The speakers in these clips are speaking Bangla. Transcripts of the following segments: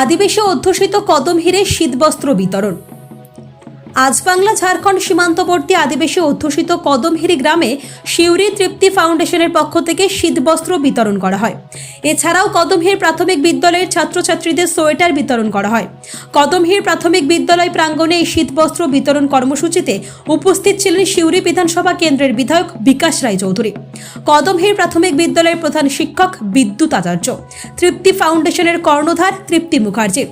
আদিবাসী অধ্যুষিত কদম হীরে শীতবস্ত্র বিতরণ। আজ বাংলা ঝাড়খণ্ড সীমান্তবর্তী আদিবাসী অধ্যুষিত কদমহিরি গ্রামে শিউরি তৃপ্তি ফাউন্ডেশনের পক্ষ থেকে শীতবস্ত্র বিতরণ করা হয়। এছাড়াও কদমহির প্রাথমিক বিদ্যালয়ের ছাত্রছাত্রীদের সোয়েটার বিতরণ করা হয়। কদমহির প্রাথমিক বিদ্যালয় প্রাঙ্গণে এই শীতবস্ত্র বিতরণ কর্মসূচিতে উপস্থিত ছিলেন শিউরি বিধানসভা কেন্দ্রের বিধায়ক বিকাশ রায় চৌধুরী। কদমহির প্রাথমিক বিদ্যালয়ের প্রধান শিক্ষক বিদ্যুৎ আচার্য। তৃপ্তি ফাউন্ডেশনের কর্ণধার তৃপ্তি মুখার্জি।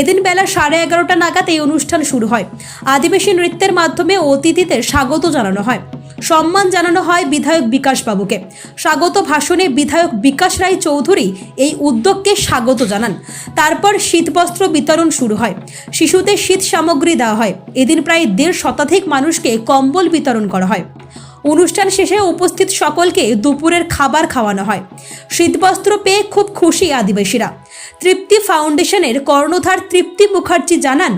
এদিন বেলা সাড়ে এগারোটা নাগাদ এই অনুষ্ঠান শুরু হয়। আদিবাসী নৃত্যের মাধ্যমে অতিথিদের স্বাগত জানানো হয়। সম্মান জানানো হয় বিধায়ক বিকাশ বাবুকে। স্বাগত ভাষণে বিধায়ক বিকাশ রায় চৌধুরী এই উদ্যোগকে স্বাগত জানান। তারপর শীতবস্ত্র বিতরণ শুরু হয়। শিশুদের শীত সামগ্রী দেওয়া হয়। এদিন প্রায় দেড় শতাধিক মানুষকে কম্বল বিতরণ করা হয়। অনুষ্ঠান শেষে উপস্থিত সকলকে দুপুরের খাবার খাওয়ানো হয়। শীতবস্ত্র পেয়ে খুব খুশি আদিবাসীরা। তৃপ্তি ফাউন্ডেশনের কর্ণধার তৃপ্তি মুখার্জি জানান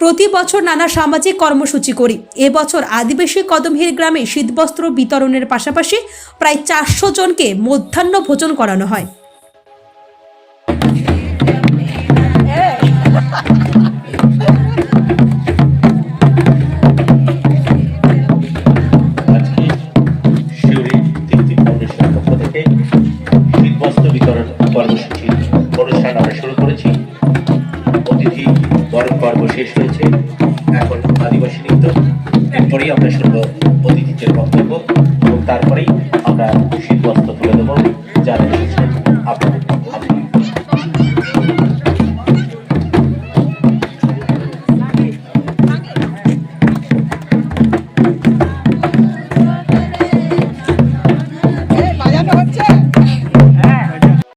প্রতি বছর নানা সামাজিক কর্মসূচি করি। এবছর আদিবাসী কদমহির গ্রামে শীতবস্ত্র বিতরণের পাশাপাশি প্রায় চারশো জনকে মধ্যাহ্ন ভোজন করানো হয়। বরণ পর্ব শেষ হয়েছে। এখন আদিবাসী নৃত্য। এরপরেই আমরা শুনব অতিথিদের বক্তব্য এবং তারপরেই আমরা শীত বস্ত্র